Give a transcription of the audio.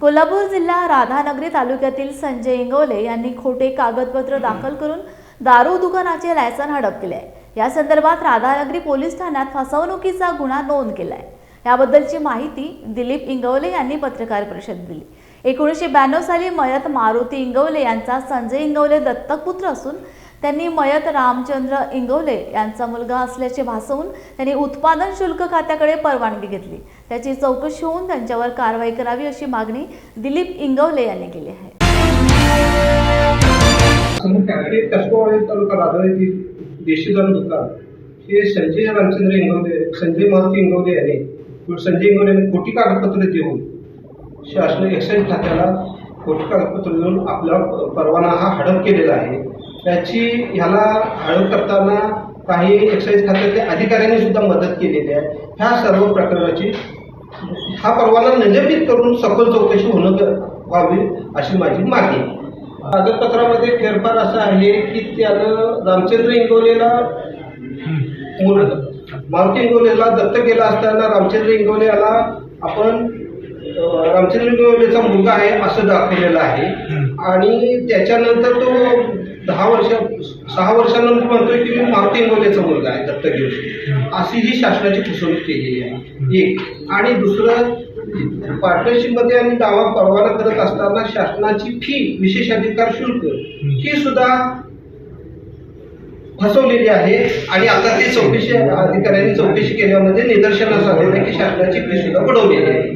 कोल्हापूर जिल्हा राधानगरी तालुक्यातील संजय इंगवले यांनी खोटे कागदपत्र दाखल करून दारू दुकानाचे लायसन हडप केले या संदर्भात राधानगरी पोलीस ठाण्यात फसवणुकीचा गुन्हा नोंद केलाय. याबद्दलची माहिती दिलीप इंगवले यांनी पत्रकार परिषद दिली. एकोणीसशे ब्याण्णव साली मयत मारुती इंगवले यांचा संजय इंगवले दत्तक पुत्र असून त्यांनी मयत रामचंद्र इंगवले यांचा मुलगा असल्याचे भासवून त्यांनी उत्पादन शुल्क खात्याकडे परवानगी घेतली. त्याची चौकशी होऊन त्यांच्यावर कारवाई करावी अशी मागणी दिलीप इंगवले यांनी केली आहे. हे संजय रामचंद्र इंगवले संजय मारुती इंगवले यांनी संजय इंगवले यांनी खोटी कागदपत्रे देऊन शासन एक्साईज खात्याला खोटी कागदपत्र देऊन आपला परवाना हा हडप केलेला आहे. त्याची ह्याला हडप करताना काही एक्साईज खात्यातल्या अधिकाऱ्यांनी सुद्धा मदत केलेली आहे ह्या सर्व प्रकरणाची हा परवाना निलंबित करून सखोल चौकशी होणं व्हावी अशी माझी मागणी आहे. कागदपत्रामध्ये फेरफार असा आहे की त्यानं रामचंद्र इंगोलेला मारुती इंगोलेला दत्तक गेला असताना रामचंद्र इंगोले याला आपण रामचंद्र मुलगा आहे असं दाखवलेलं आहे. आणि त्याच्यानंतर तो दहा वर्ष सहा वर्षानंतर म्हणतोय की मी मारुती इंगोलेचा मुलगा आहे दत्तक घेऊन अशी ही शासनाची फसवणूक केलेली आहे. एक. आणि दुसरं पार्टनरशिपमध्ये आणि दावा परवाना करत असताना शासनाची फी विशेषाधिकार शुल्क ही सुद्धा फसवलेली आहे. आणि आता ते चौकशी अधिकाऱ्यांनी चौकशी केल्यामध्ये निदर्शनास आलेलं आहे की शासनाची फी सुद्धा बुडवलेली आहे.